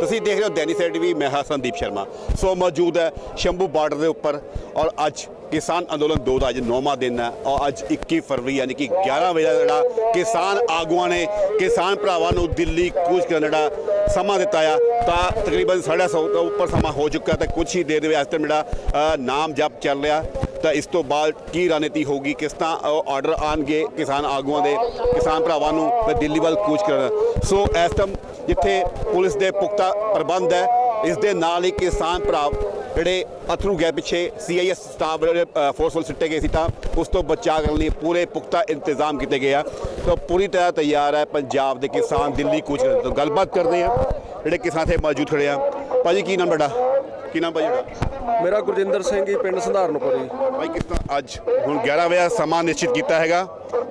ਤੁਸੀਂ ਦੇਖ ਰਹੇ ਹੋ ਦੈਨਿਕ ਸੈਟ ਟੀਵੀ, ਮੈਂ ਹਾਂ ਸੰਦੀਪ ਸ਼ਰਮਾ। ਸੋ ਮੌਜੂਦ ਹੈ ਸ਼ੰਭੂ ਬਾਰਡਰ ਦੇ ਉੱਪਰ ਔਰ ਅੱਜ ਕਿਸਾਨ ਅੰਦੋਲਨ 2 ਦਾ, ਅੱਜ 9ਵਾਂ ਦਿਨ ਹੈ ਔਰ ਅੱਜ 21 ਫਰਵਰੀ, ਯਾਨੀ ਕਿ 11 ਵਜੇ ਦਾ ਜਿਹੜਾ ਕਿਸਾਨ ਆਗੂਆਂ ਨੇ, ਕਿਸਾਨ ਭਰਾਵਾਂ ਨੂੰ ਦਿੱਲੀ ਕੂਚ ਕਰਨ ਜਿਹੜਾ ਸਮਾਂ ਦਿੱਤਾ ਆ, ਤਾਂ ਤਕਰੀਬਨ 150 ਤੋਂ ਉੱਪਰ ਸਮਾਂ ਹੋ ਚੁੱਕਾ ਤੇ ਕੁਝ ਹੀ ਦੇਰ ਦੇ ਵਿੱਚ ਇਸ ਟਾਈਮ ਜਿਹੜਾ ਨਾਮ ਜਪ ਚੱਲ ਰਿਹਾ। ਤਾਂ ਇਸ ਤੋਂ ਬਾਅਦ ਕੀ ਰਣਨੀਤੀ ਹੋਊਗੀ? ਕਿਸ ਤਰ੍ਹਾਂ ਆਰਡਰ ਆਣਗੇ ਕਿਸਾਨ ਆਗੂਆਂ ਦੇ, ਕਿਸਾਨ ਭਰਾਵਾਂ ਨੂੰ ਫਿਰ ਦਿੱਲੀ ਵੱਲ ਕੂਚ ਕਰਨ? ਸੋ ਇਸ ਟਾਈਮ ਜਿੱਥੇ ਪੁਲਿਸ ਦੇ ਪੁਖਤਾ ਪ੍ਰਬੰਧ ਹੈ, ਇਸ ਦੇ ਨਾਲ ਹੀ ਕਿਸਾਨ ਭਰਾ ਜਿਹੜੇ ਅਥਰੂ ਗਏ ਪਿੱਛੇ ਸੀਆਈਐਸ ਸਟਾਫ ਜਿਹੜੇ ਫੋਰਸਫੁਲ ਸਿੱਟੇ ਗਏ ਸੀ ਤਾਂ ਉਸ ਤੋਂ ਬਚਾਅ ਕਰਨ ਲਈ ਪੂਰੇ ਪੁਖਤਾ ਇੰਤਜ਼ਾਮ ਕੀਤੇ ਗਏ ਆ। ਤਾਂ ਪੂਰੀ ਤਰ੍ਹਾਂ ਤਿਆਰ ਹੈ ਪੰਜਾਬ ਦੇ ਕਿਸਾਨ ਦਿੱਲੀ ਕੂਚ ਕਰਨ ਤੋਂ। ਗੱਲਬਾਤ ਕਰਦੇ ਆ ਜਿਹੜੇ ਕਿਸਾਨ ਇੱਥੇ ਮੌਜੂਦ ਖੜੇ ਆ। ਭਾਜੀ, ਕੀ ਨਾਮ ਤੁਹਾਡਾ? ਕੀ ਨਾਮ ਭਾਜੀ ਤੁਹਾਡਾ ਮੇਰਾ ਗੁਰਜਿੰਦਰ ਸਿੰਘ ਜੀ ਪਿੰਡ ਸੰਧਾਰਨਪੁਰ ਜੀ। ਭਾਈ ਕਿਸ ਤਰ੍ਹਾਂ ਅੱਜ ਹੁਣ 11 ਵਜੇ ਸਮਾਂ ਨਿਸ਼ਚਿਤ ਕੀਤਾ ਹੈਗਾ?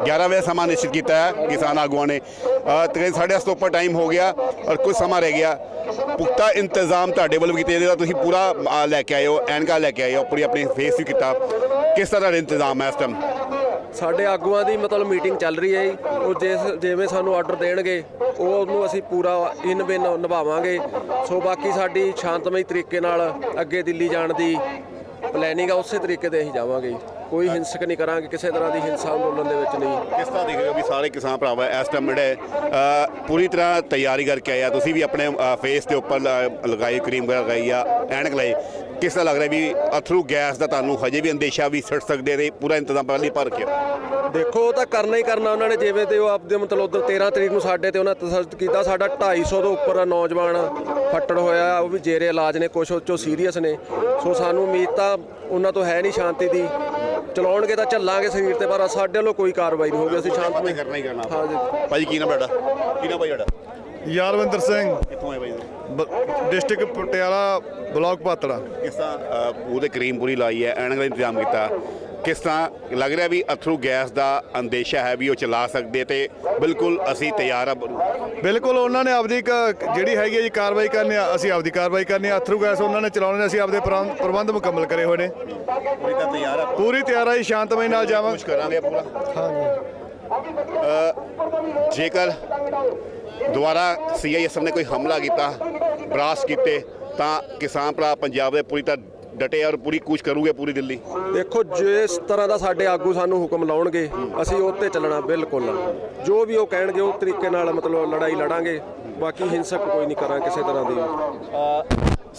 11 ਵਜੇ ਸਮਾਂ ਨਿਸ਼ਚਿਤ ਕੀਤਾ ਹੈ ਕਿਸਾਨ ਆਗੂਆਂ ਨੇ। ਤਕਰੀਬਨ ਸਾਢੇ ਦਸ ਤੋਂ ਉੱਪਰ ਟਾਈਮ ਹੋ ਗਿਆ ਔਰ ਕੁਝ ਸਮਾਂ ਰਹਿ ਗਿਆ। ਪੁਖਤਾ ਇੰਤਜ਼ਾਮ ਤੁਹਾਡੇ ਵੱਲੋਂ ਕੀਤੇ ਤਾਂ ਤੁਸੀਂ ਪੂਰਾ ਲੈ ਕੇ ਆਏ ਹੋ ਐਨਕਾਂ ਲੈ ਕੇ ਆਏ ਹੋ ਪੂਰੀ ਆਪਣੀ ਫੇਸ ਵੀ ਕੀਤਾ। ਕਿਸ ਤਰ੍ਹਾਂ ਦਾ ਇੰਤਜ਼ਾਮ ਹੈ ਇਸ ਟਾਈਮ ਸਾਡੇ ਆਗੂਆਂ ਦੀ ਮਤਲਬ ਮੀਟਿੰਗ ਚੱਲ ਰਹੀ ਹੈ ਜੀ ਉਹ ਜਿਸ ਜਿਵੇਂ ਸਾਨੂੰ ਆਰਡਰ ਦੇਣਗੇ, ਉਹ ਉਹਨੂੰ ਅਸੀਂ ਪੂਰਾ ਇਨ ਬਿਨ ਨਿਭਾਵਾਂਗੇ ਸੋ ਬਾਕੀ ਸਾਡੀ ਸ਼ਾਂਤਮਈ ਤਰੀਕੇ ਨਾਲ ਅੱਗੇ ਦਿੱਲੀ ਜਾਣ ਦੀ ਪਲੈਨਿੰਗ ਆ, ਉਸੇ ਤਰੀਕੇ ਤੇ ਅਸੀਂ ਜਾਵਾਂਗੇ ਜੀ। ਕੋਈ ਹਿੰਸਕ ਨਹੀਂ ਕਰਾਂਗੇ ਕਿਸੇ ਤਰ੍ਹਾਂ ਦੀ ਹਿੰਸਾ ਅੰਦੋਲਨ ਦੇ ਵਿੱਚ ਨਹੀਂ। ਕਿਸ ਤਰ੍ਹਾਂ ਦੇਖ ਰਹੇ ਹੋ ਵੀ ਸਾਰੇ ਕਿਸਾਨ ਭਰਾਵਾ ਇਸ ਟਾਈਮ ਜਿਹੜੇ ਪੂਰੀ ਤਰ੍ਹਾਂ ਤਿਆਰੀ ਕਰਕੇ ਆਏ ਆ। ਤੁਸੀਂ ਵੀ ਆਪਣੇ ਫੇਸ ਦੇ ਉੱਪਰ ਲ- ਲਗਾਈ ਕਰੀਮ ਵਗੈਰਾ ਲਗਾਈ ਆ ਐਨਕ ਲਾਈ। ਕਿਸ ਤਰ੍ਹਾਂ ਲੱਗ ਰਿਹਾ ਵੀ ਅਥਰੂ ਗੈਸ ਦਾ ਤੁਹਾਨੂੰ ਹਜੇ ਵੀ ਅੰਦੇਸ਼ਾ ਵੀ ਸਿੱਟ ਸਕਦੇ ਨੇ ਪੂਰਾ ਇੰਤਜ਼ਾਮ ਪਹਿਲਾਂ ਹੀ ਭਰ ਕੇ? ਦੇਖੋ ਉਹ ਤਾਂ ਕਰਨਾ ਹੀ ਕਰਨਾ ਉਹਨਾਂ ਨੇ ਜਿਵੇਂ ਤੇ ਉਹ ਆਪਦੇ ਮਤਲਬ ਉਧਰ 13 ਤਰੀਕ ਨੂੰ ਸਾਡੇ ਤੇ ਉਹਨਾਂ ਤਸੱਦਦ ਕੀਤਾ। ਸਾਡਾ 250 ਤੋਂ ਉੱਪਰ ਨੌਜਵਾਨ ਫੱਟੜ ਹੋਇਆ ਉਹ ਵੀ ਜੇਰੇ ਇਲਾਜ ਨੇ ਕੁਛ ਉਹ 'ਚੋਂ ਸੀਰੀਅਸ ਨੇ। ਸੋ ਸਾਨੂੰ ਉਮੀਦ ਤਾਂ ਉਹਨਾਂ ਤੋਂ ਹੈ ਨਹੀਂ ਸ਼ਾਂਤੀ ਦੀ। ਚਲਾਉਣਗੇ ਤਾਂ ਚੱਲਾਂਗੇ ਸਰੀਰ ਤੇ ਪਰ ਸਾਡੇ ਵੱਲੋਂ ਕੋਈ ਕਾਰਵਾਈ ਨਹੀਂ ਹੋਊਗੀ ਅਸੀਂ ਸ਼ਾਂਤਮਈ ਕਰਨਾ ਹੀ ਕਰਨਾ ਹਾਂ ਜੀ ਭਾਜੀ ਕੀ ਨਾਮ ਤੁਹਾਡਾ? ਕੀ ਨਾਮ ਭਾਈ ਤੁਹਾਡਾ? ਯਾਰਵਿੰਦਰ ਸਿੰਘ। ਕਿੱਥੋਂ ਆਏ ਭਾਈ ਡਿਸਟ੍ਰਿਕਟ ਪਟਿਆਲਾ ਬਲਾਕ ਪਾਤੜਾ ਕਿਸ ਤਰ੍ਹਾਂ ਅਹ, ਉਹਦੇ ਕਰੀਮ ਪੂਰੀ ਲਾਈ ਹੈ ਐਨਕ ਦਾ ਇੰਤਜ਼ਾਮ ਕੀਤਾ। ਕਿਸ ਤਰ੍ਹਾਂ ਲੱਗ ਰਿਹਾ ਵੀ ਅਥਰੂ ਗੈਸ ਦਾ ਅੰਦੇਸ਼ਾ ਹੈ ਵੀ ਉਹ ਚਲਾ ਸਕਦੇ ਤੇ ਬਿਲਕੁਲ ਅਸੀਂ ਤਿਆਰ ਆ। ਬਿਲਕੁਲ ਉਹਨਾਂ ਨੇ ਆਪਦੀ ਇੱਕ ਜਿਹੜੀ ਹੈਗੀ ਹੈ ਜੀ ਕਾਰਵਾਈ ਕਰਨੀ ਆ ਅਸੀਂ ਆਪਦੀ ਕਾਰਵਾਈ ਕਰਨੀ ਆ। ਅਥਰੂ ਗੈਸ ਉਹਨਾਂ ਨੇ ਚਲਾਉਣੇ ਅਸੀਂ ਆਪਦੇ ਪ੍ਰਬੰਧ ਪ੍ਰਬੰਧ ਮੁਕੰਮਲ ਕਰੇ ਹੋਏ ਨੇ। ਪੂਰੀ ਤਾਂ ਤਿਆਰ ਆ। ਪੂਰੀ ਤਿਆਰੀ ਸ਼ਾਂਤਮਈ ਨਾਲ ਜਾਵਾਂ। ਕੁਝ ਕਰਾਂਗੇ ਪੂਰਾ ਹਾਂਜੀ। ਜੇਕਰ ਦੁਬਾਰਾ ਸੀਆਈਐਸ ਨੇ ਕੋਈ ਹਮਲਾ ਕੀਤਾ ਬਰਾਸ ਕੀਤੇ ਤਾਂ ਕਿਸਾਨ ਭਰਾ ਪੰਜਾਬ ਦੇ ਪੂਰੀ ਤਰ੍ਹਾਂ ਡਟੇ ਔਰ ਪੂਰੀ ਕੂਚ ਕਰੂਗੇ ਪੂਰੀ ਦਿੱਲੀ। ਦੇਖੋ ਜਿਸ ਤਰ੍ਹਾਂ ਦਾ ਸਾਡੇ ਆਗੂ ਸਾਨੂੰ ਹੁਕਮ ਲਾਉਣਗੇ ਅਸੀਂ ਉਹ ਤੇ ਚੱਲਣਾ ਬਿਲਕੁਲ ਜੋ ਵੀ ਉਹ ਕਹਿਣਗੇ ਉਹ ਤਰੀਕੇ ਨਾਲ ਮਤਲਬ ਲੜਾਈ ਲੜਾਂਗੇ। ਬਾਕੀ ਹਿੰਸਕ ਕੋਈ ਨਹੀਂ ਕਰਾਂ ਕਿਸੇ ਤਰ੍ਹਾਂ ਦੀ।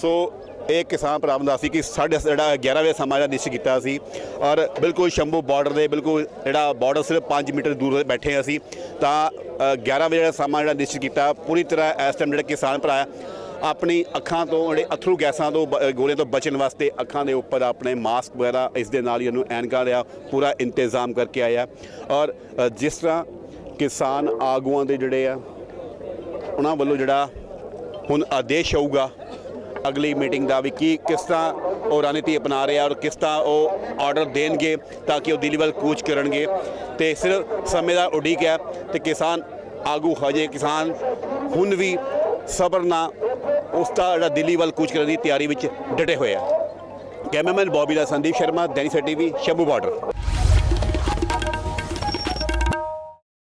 ਸੋ ਇਹ ਕਿਸਾਨ ਭਰਾ ਦਾ ਸੀ ਕਿ ਸਾਡੇ ਜਿਹੜਾ 11 ਵਜੇ ਸਮਾਂ ਜਿਹੜਾ ਨਿਸ਼ਚਿਤ ਕੀਤਾ ਸੀ। ਔਰ ਬਿਲਕੁਲ ਸ਼ੰਭੂ ਬਾਰਡਰ ਦੇ ਬਿਲਕੁਲ ਜਿਹੜਾ ਬਾਰਡਰ ਸਿਰਫ 5 ਮੀਟਰ ਦੂਰ ਬੈਠੇ ਅਸੀਂ। ਤਾਂ ਅ, 11 ਵਜੇ ਜਿਹੜਾ ਸਮਾਂ ਜਿਹੜਾ ਨਿਸ਼ਚਿਤ ਕੀਤਾ ਪੂਰੀ ਤਰ੍ਹਾਂ ਇਸ ਟਾਈਮ ਜਿਹੜੇ ਕਿਸਾਨ ਭਰਾ ਆਪਣੀ ਅੱਖਾਂ ਤੋਂ, ਜਿਹੜੇ ਅਥਰੂ ਗੈਸਾਂ ਤੋਂ, ਬ- ਗੋਲੀਆਂ ਤੋਂ ਬਚਣ ਵਾਸਤੇ ਅੱਖਾਂ ਦੇ ਉੱਪਰ ਆਪਣੇ ਮਾਸਕ ਵਗੈਰਾ ਇਸ ਦੇ ਨਾਲ ਹੀ ਉਹਨੂੰ ਐਨਕਾਂ ਲਿਆ ਪੂਰਾ ਇੰਤਜ਼ਾਮ ਕਰਕੇ ਆਇਆ। ਔਰ ਜਿਸ ਤਰ੍ਹਾਂ ਕਿਸਾਨ ਆਗੂਆਂ ਦੇ ਜਿਹੜੇ ਆ, ਉਹਨਾਂ ਵੱਲੋਂ ਜਿਹੜਾ ਹੁਣ ਆਦੇਸ਼ ਆਊਗਾ ਅਗਲੀ ਮੀਟਿੰਗ ਦਾ ਵੀ ਕੀ, ਕਿਸ ਤਰ੍ਹਾਂ ਉਹ ਰਣਨੀਤੀ ਅਪਣਾ ਰਹੇ ਆ ਔਰ ਕਿਸ ਤਰ੍ਹਾਂ ਉਹ ਆਰਡਰ ਦੇਣਗੇ ਤਾਂ ਕਿ ਉਹ ਦਿੱਲੀ ਵੱਲ ਕੂਚ ਕਰਨਗੇ। ਤੇ ਸਿਰਫ ਸਮੇਂ ਦਾ ਉਡੀਕ ਹੈ ਤੇ ਕਿਸਾਨ ਆਗੂ ਹਜੇ ਕਿਸਾਨ ਹੁਣ ਵੀ ਸਬਰ ਨਾਲ ਉਸ ਦਾ ਜਿਹੜਾ ਦਿੱਲੀ ਵੱਲ ਕੂਚ ਕਰਨ ਦੀ ਤਿਆਰੀ ਵਿੱਚ ਡਟੇ ਹੋਏ ਆ। ਕੈਮਰਾਮੈਨ ਬੌਬੀ ਦਾ ਸੰਦੀਪ ਸ਼ਰਮਾ, ਦੈਨਿਕ ਟੀਵੀ, ਸ਼ੰਭੂ ਬਾਰਡਰ।